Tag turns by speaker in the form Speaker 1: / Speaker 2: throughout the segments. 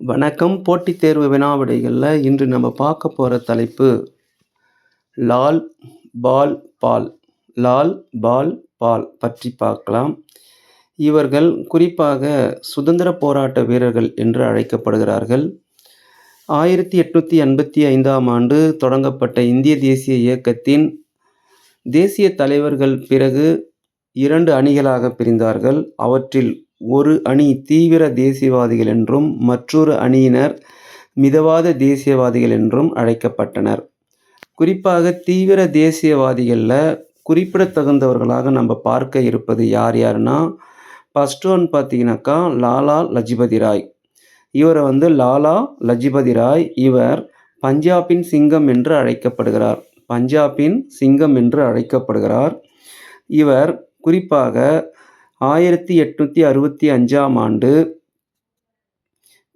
Speaker 1: வணக்கம். போட்டித் தேர்வு வினாவிடைகளில் இன்று நம்ம பார்க்க போகிற தலைப்பு லால் பால் பால். லால் பால் பால் பற்றி பார்க்கலாம். இவர்கள் குறிப்பாக சுதந்திர போராட்ட வீரர்கள் என்று அழைக்கப்படுகிறார்கள். ஆயிரத்தி எட்நூற்றி எண்பத்தி ஐந்தாம் ஆண்டு தொடங்கப்பட்ட இந்திய தேசிய இயக்கத்தின் தேசிய தலைவர்கள் பிறகு இரண்டு அணிகளாக பிரிந்தார்கள். அவற்றில் ஒரு அணி தீவிர தேசியவாதிகள் என்றும் மற்றொரு அணியினர் மிதவாத தேசியவாதிகள் என்றும் அழைக்கப்பட்டனர். குறிப்பாக தீவிர தேசியவாதிகளில் குறிப்பிடத்தகுந்தவர்களாக நம்ம பார்க்க இருப்பது யார் யாருன்னா ஃபஸ்ட் ஒன் பார்த்தீங்கன்னாக்கா லாலா லஜபதி ராய். இவரை வந்து லாலா லஜபதி ராய் இவர் பஞ்சாபின் சிங்கம் என்று அழைக்கப்படுகிறார். பஞ்சாபின் சிங்கம் என்று அழைக்கப்படுகிறார். இவர் குறிப்பாக ஆயிரத்தி எட்நூற்றி அறுபத்தி அஞ்சாம் ஆண்டு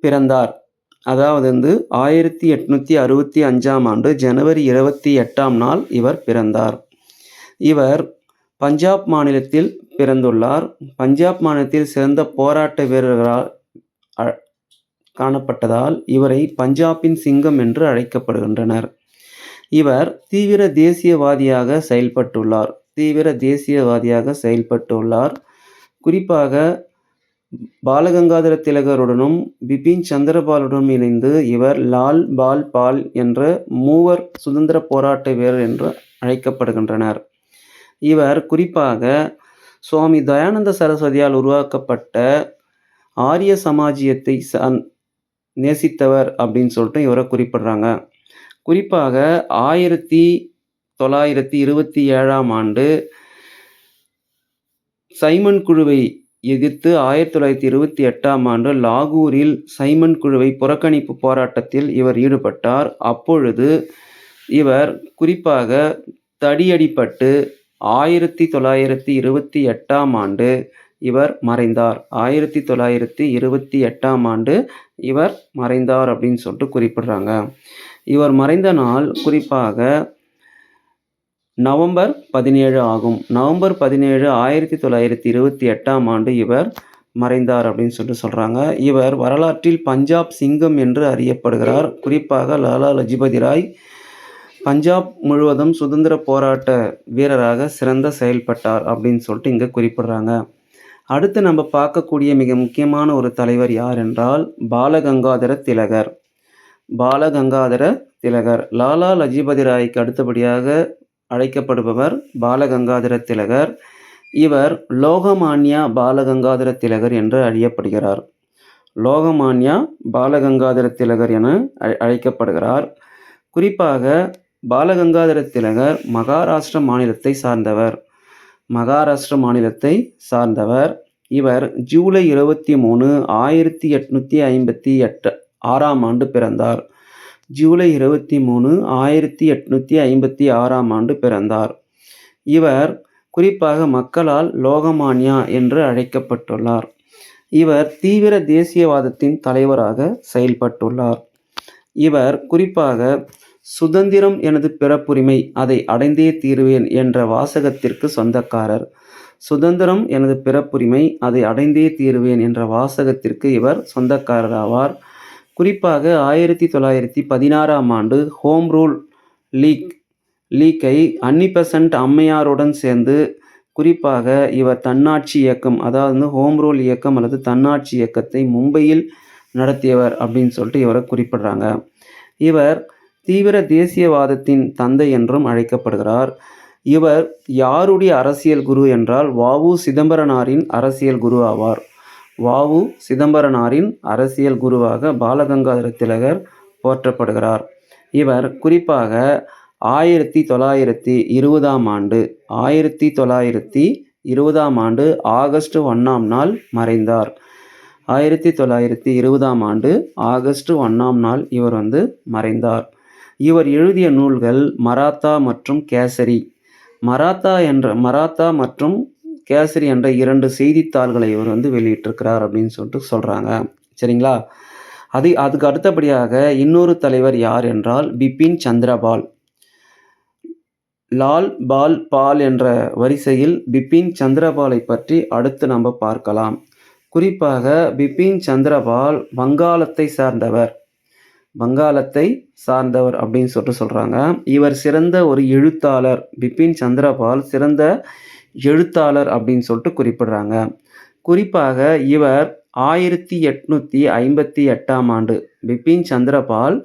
Speaker 1: பிறந்தார். அதாவது வந்து ஆயிரத்தி எட்நூற்றி அறுபத்தி அஞ்சாம் ஆண்டு ஜனவரி இருபத்தி எட்டாம் நாள் இவர் பிறந்தார். இவர் பஞ்சாப் மாநிலத்தில் பிறந்துள்ளார். பஞ்சாப் மாநிலத்தில் சிறந்த போராட்ட வீரர்களால் அ- காணப்பட்டதால் இவரை பஞ்சாபின் சிங்கம் என்று அழைக்கப்படுகின்றனர். இவர் தீவிர தேசியவாதியாக செயல்பட்டுள்ளார். தீவிர தேசியவாதியாக செயல்பட்டுள்ளார். குறிப்பாக பாலகங்காதர திலகருடனும் பிபின் சந்திரபாலுடனும் இணைந்து இவர் லால் பால் பால் என்ற மூவர் சுதந்திர போராட்ட வீரர் என்று அழைக்கப்படுகின்றனர். இவர் குறிப்பாக சுவாமி தயானந்த சரஸ்வதியால் உருவாக்கப்பட்ட ஆரிய சமாஜியத்தை நேசித்தவர் அப்படின்னு சொல்லிட்டு இவரை குறிப்பிடுறாங்க. குறிப்பாக ஆயிரத்தி தொள்ளாயிரத்தி இருபத்தி ஏழாம் ஆண்டு சைமன் குழுவை எதிர்த்து ஆயிரத்தி தொள்ளாயிரத்தி இருபத்தி எட்டாம் ஆண்டு லாகூரில் சைமன் குழுவை புறக்கணிப்பு போராட்டத்தில் இவர் ஈடுபட்டார். அப்பொழுது இவர் குறிப்பாக தடியடிப்பட்டு ஆயிரத்தி தொள்ளாயிரத்தி இருபத்தி எட்டாம் ஆண்டு இவர் மறைந்தார். ஆயிரத்தி தொள்ளாயிரத்தி இருபத்தி எட்டாம் ஆண்டு இவர் மறைந்தார் அப்படின்னு சொல்லிட்டு குறிப்பிடுறாங்க. இவர் மறைந்த நாள் குறிப்பாக நவம்பர் பதினேழு ஆகும். நவம்பர் பதினேழு ஆயிரத்தி தொள்ளாயிரத்தி இருபத்தி எட்டாம் ஆண்டு இவர் மறைந்தார் அப்படின்னு சொல்லிட்டு சொல்கிறாங்க இவர் வரலாற்றில் பஞ்சாப் சிங்கம் என்று அறியப்படுகிறார். குறிப்பாக லாலா லஜபதி ராய் பஞ்சாப் முழுவதும் சுதந்திர போராட்ட வீரராக சிறந்த செயல்பட்டார் அப்படின்னு சொல்லிட்டு இங்கே குறிப்பிடுறாங்க. அடுத்து நம்ம பார்க்கக்கூடிய மிக முக்கியமான ஒரு தலைவர் யார் என்றால் பாலகங்காதர திலகர். பாலகங்காதர திலகர். லாலா லஜபதி ராய்க்கு அடுத்தபடியாக அழைக்கப்படுபவர் பாலகங்காதர திலகர். இவர் லோகமான்யா பாலகங்காதர திலகர் என்று அறியப்படுகிறார் லோகமான்யா பாலகங்காதர திலகர் என அழை- அழைக்கப்படுகிறார். குறிப்பாக பாலகங்காதர திலகர் மகாராஷ்டிர மாநிலத்தை சார்ந்தவர். மகாராஷ்டிர மாநிலத்தை சார்ந்தவர். இவர் ஜூலை இருபத்தி மூணு ஆயிரத்தி எட்நூற்றி ஐம்பத்தி எட்டு ஆறாம் ஆண்டு பிறந்தார். ஜூலை இருபத்தி மூணு ஆயிரத்தி எட்நூற்றி ஐம்பத்தி ஆறாம் ஆண்டு பிறந்தார். இவர் குறிப்பாக மக்களால் லோகமானியா என்று அழைக்கப்பட்டுள்ளார். இவர் தீவிர தேசியவாதத்தின் தலைவராக செயல்பட்டுள்ளார். இவர் குறிப்பாக சுதந்திரம் எனது பிறப்புரிமை அதை அடைந்தே தீருவேன் என்ற வாசகத்திற்கு சொந்தக்காரர். சுதந்திரம் எனது பிறப்புரிமை அதை அடைந்தே தீருவேன் என்ற வாசகத்திற்கு இவர் சொந்தக்காரர் ஆவார் குறிப்பாக ஆயிரத்தி தொள்ளாயிரத்தி பதினாறாம் ஆண்டு ஹோம் ரூல் லீக் லீக்கை அன்னிபெசன்ட் அம்மையாருடன் சேர்ந்து குறிப்பாக இவர் தன்னாட்சி இயக்கம் அதாவது வந்து ஹோம் ரூல் இயக்கம் அல்லது தன்னாட்சி இயக்கத்தை மும்பையில் நடத்தியவர் அப்படின்னு சொல்லிட்டு இவரை குறிப்பிடுறாங்க. இவர் தீவிர தேசியவாதத்தின் தந்தை என்றும் அழைக்கப்படுகிறார். இவர் யாருடைய அரசியல் குரு என்றால் வாவு சிதம்பரனாரின் அரசியல் குரு ஆவார். வாவு சிதம்பரனாரின் அரசியல் குருவாக பாலகங்காதர திலகர் போற்றப்படுகிறார். இவர் குறிப்பாக ஆயிரத்தி தொள்ளாயிரத்தி இருபதாம் ஆண்டு ஆயிரத்தி தொள்ளாயிரத்தி இருபதாம் ஆண்டு ஆகஸ்ட் ஒன்றாம் நாள் மறைந்தார். ஆயிரத்தி தொள்ளாயிரத்தி இருபதாம் ஆண்டு ஆகஸ்ட் ஒன்றாம் நாள் இவர் வந்து மறைந்தார். இவர் எழுதிய நூல்கள் மராத்தா மற்றும் கேசரி. மராத்தா என்ற மராத்தா மற்றும் கேசரி என்ற இரண்டு செய்தித்தாள்களை இவர் வந்து வெளியிட்டிருக்கிறார் அப்படின்னு சொல்லிட்டு சொல்கிறாங்க சரிங்களா? அது அதுக்கு அடுத்தபடியாக இன்னொரு தலைவர் யார் என்றால் பிபின் சந்திரபால். லால் பால் பால் என்ற வரிசையில் பிபின் சந்திரபாலை பற்றி அடுத்து நம்ம பார்க்கலாம். குறிப்பாக பிபின் சந்திரபால் வங்காளத்தை சார்ந்தவர். வங்காளத்தை சார்ந்தவர் அப்படின்னு சொல்லிட்டு சொல்கிறாங்க இவர் சிறந்த ஒரு எழுத்தாளர். பிபின் சந்திரபால் சிறந்த எழுத்தாளர் அப்படின்னு சொல்லிட்டு குறிப்பிடுறாங்க. குறிப்பாக இவர் ஆயிரத்தி எட்நூற்றி ஐம்பத்தி எட்டாம் ஆண்டு பிபின் சந்திரபால்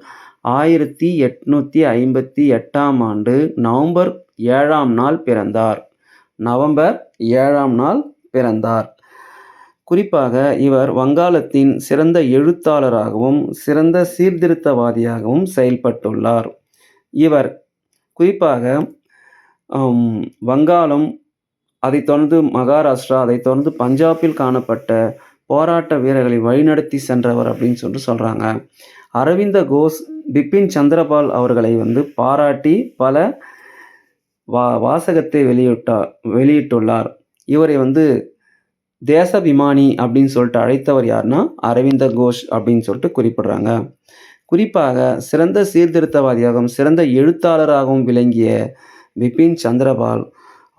Speaker 1: ஆயிரத்தி எட்நூற்றி ஐம்பத்தி எட்டாம் ஆண்டு நவம்பர் ஏழாம் நாள் பிறந்தார். நவம்பர் ஏழாம் நாள் பிறந்தார். குறிப்பாக இவர் வங்காளத்தின் சிறந்த எழுத்தாளராகவும் சிறந்த சீர்திருத்தவாதியாகவும் செயல்பட்டுள்ளார். இவர் குறிப்பாக வங்காளம் அதைத் தொடர்ந்து மகாராஷ்டிரா அதைத் தொடர்ந்து பஞ்சாபில் காணப்பட்ட போராட்ட வீரர்களை வழிநடத்தி சென்றவர் அப்படின்னு சொல்லிட்டு சொல்கிறாங்க அரவிந்த கோஷ் பிபின் சந்திரபால் அவர்களை வந்து பாராட்டி பல வா வாசகத்தை வெளியிட்டார் வெளியிட்டுள்ளார். இவரை வந்து தேசபிமானி அப்படின்னு சொல்லிட்டு அழைத்தவர் யாருன்னா அரவிந்த கோஷ் அப்படின்னு சொல்லிட்டு குறிப்பிடுறாங்க. குறிப்பாக சிறந்த சீர்திருத்தவாதியாகவும் சிறந்த எழுத்தாளராகவும் விளங்கிய பிபின் சந்திரபால்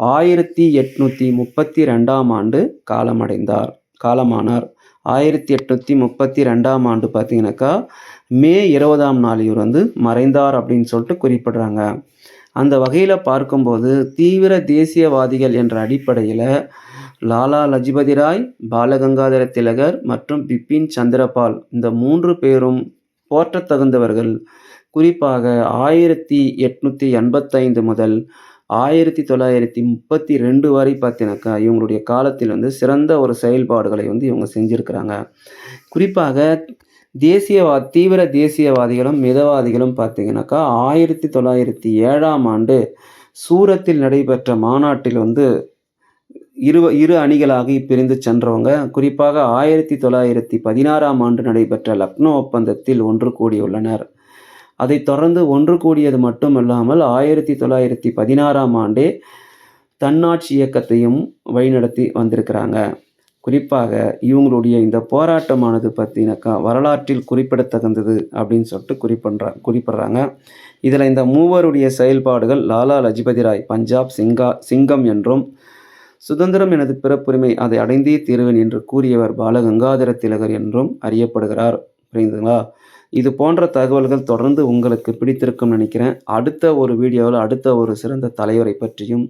Speaker 1: ஆயிரத்தி எட்நூற்றி முப்பத்தி ரெண்டாம் ஆண்டு காலமடைந்தார் காலமானார். ஆயிரத்தி எட்நூற்றி முப்பத்தி ரெண்டாம் ஆண்டு பார்த்தீங்கன்னாக்கா மே இருபதாம் நாள் இவர் வந்து மறைந்தார் அப்படின்னு சொல்லிட்டு குறிப்பிடுறாங்க. அந்த வகையில் பார்க்கும்போது தீவிர தேசியவாதிகள் என்ற அடிப்படையில் லாலா லஜபதி ராய் பாலகங்காதர திலகர் மற்றும் பிபின் சந்திரபால் இந்த மூன்று பேரும் போற்றத்தகுந்தவர்கள். குறிப்பாக ஆயிரத்தி எட்நூற்றி எண்பத்தைந்து முதல் ஆயிரத்தி தொள்ளாயிரத்தி முப்பத்தி ரெண்டு வரை பார்த்தினாக்கா இவங்களுடைய காலத்தில் வந்து சிறந்த ஒரு செயல்பாடுகளை வந்து இவங்க செஞ்சுருக்கிறாங்க. குறிப்பாக தேசியவா தீவிர தேசியவாதிகளும் மிதவாதிகளும் பார்த்தீங்கன்னாக்கா ஆயிரத்தி தொள்ளாயிரத்தி ஏழாம் ஆண்டு சூரத்தில் நடைபெற்ற மாநாட்டில் வந்து இரு இரு அணிகளாக பிரிந்து சென்றவங்க. குறிப்பாக ஆயிரத்தி தொள்ளாயிரத்தி பதினாறாம் ஆண்டு நடைபெற்ற லக்னோ ஒப்பந்தத்தில் ஒன்று கூடியுள்ளனர். அதை தொடர்ந்து ஒன்று கூடியது மட்டுமல்லாமல் ஆயிரத்தி தொள்ளாயிரத்தி பதினாறாம் ஆண்டே தன்னாட்சி இயக்கத்தையும் வழிநடத்தி வந்திருக்கிறாங்க. குறிப்பாக இவங்களுடைய இந்த போராட்டமானது பார்த்தீங்கன்னாக்கா வரலாற்றில் குறிப்பிடத்தகுந்தது அப்படின்னு சொல்லிட்டு குறிப்பிட்றா குறிப்பிட்றாங்க. இதில் இந்த மூவருடைய செயல்பாடுகள் லாலா லஜபதி ராய் பஞ்சாப் சிங்கா சிங்கம் என்றும் சுதந்திரம் எனது பிறப்புரிமை அதை அடைந்தே தீருவேன் என்று கூறியவர் பாலகங்காதர திலகர் என்றும் அறியப்படுகிறார். புரியுதுங்களா இது போன்ற தகவல்கள் தொடர்ந்து உங்களுக்கு பிடித்திருக்கும்னு நினைக்கிறேன். அடுத்த ஒரு வீடியோவில் அடுத்த ஒரு சிறந்த தலைவரை பற்றியும்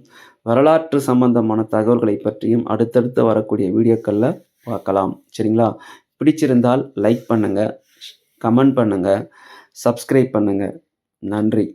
Speaker 1: வரலாற்று சம்பந்தமான தகவல்களை பற்றியும் அடுத்தடுத்து வரக்கூடிய வீடியோக்களில் பார்க்கலாம். சரிங்களா? பிடிச்சிருந்தால் லைக் பண்ணுங்கள் கமெண்ட் பண்ணுங்கள் சப்ஸ்கிரைப் பண்ணுங்கள் நன்றி.